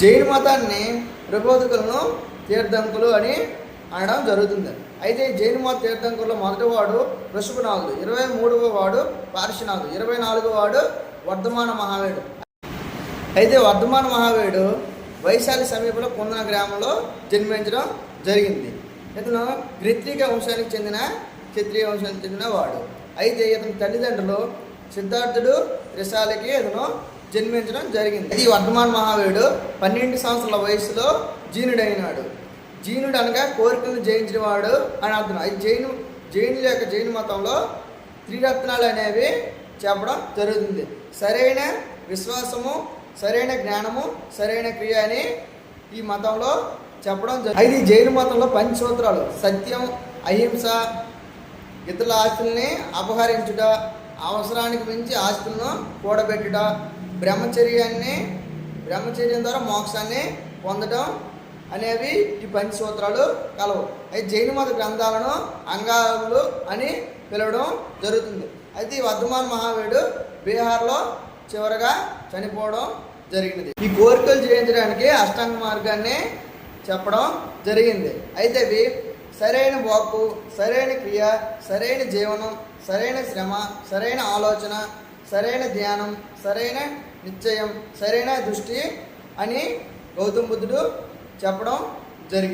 జైన్ మతాన్ని ప్రబోధకులను తీర్థంకులు అని అనడం జరుగుతుంది. అయితే జైన్ మత తీర్థంకుల్లో మొదటి వాడు ఋషభనాథుడు ఇరవై మూడవ వాడు పార్శ్వనాథుడు ఇరవై నాలుగవ వాడు వర్ధమాన మహావేడు. అయితే వర్ధమాన మహావేడు వైశాలి సమీపంలో కుందన గ్రామంలో జన్మించడం జరిగింది. ఇతను గ్రిత్రిక వంశానికి చెందిన క్షత్రియ వంశానికి చెందిన వాడు. అయితే ఇతని తల్లిదండ్రులు సిద్ధార్థుడు రిసాలకి ఇతను జన్మించడం జరిగింది. ఇది వర్ధమాన్ మహావీరుడు. పన్నెండు సంవత్సరాల వయసులో జీనుడైనాడు. జీనుడు అనగా కోరికలను జయించిన వాడు అని అర్థం. అది జైను జైనుల యొక్క జైన మతంలో త్రిరత్నాలు అనేవి చెప్పడం జరుగుతుంది. సరైన విశ్వాసము సరైన జ్ఞానము సరైన క్రియ అని ఈ మతంలో చెప్పడం జరుగుతుంది. అయితే జైన మతంలో పంచసూత్రాలు సత్యం అహింస ఇతరుల ఆస్తుల్ని అపహరించుట అవసరానికి మించి ఆస్తులను కూడబెట్టుట బ్రహ్మచర్యాన్ని బ్రహ్మచర్యం ద్వారా మోక్షాన్ని పొందడం అనేవి ఈ పంచసూత్రాలు కలవు. అయితే జైన మత గ్రంథాలను అంగాలు అని పిలవడం జరుగుతుంది. అయితే ఈ వర్ధమాన్ మహావీడు బీహార్లో చివరగా చనిపోవడం జరిగినది. ఈ కోరికలు జయించడానికి అష్టాంగ మార్గాన్ని చెప్పడం జరిగింది. అయితే అవి సరైన వాక్కు సరైన క్రియ సరైన జీవనం సరైన శ్రమ సరైన ఆలోచన సరైన ధ్యానం సరైన నిశ్చయం సరైన దృష్టి అని గౌతమ బుద్ధుడు చెప్పడం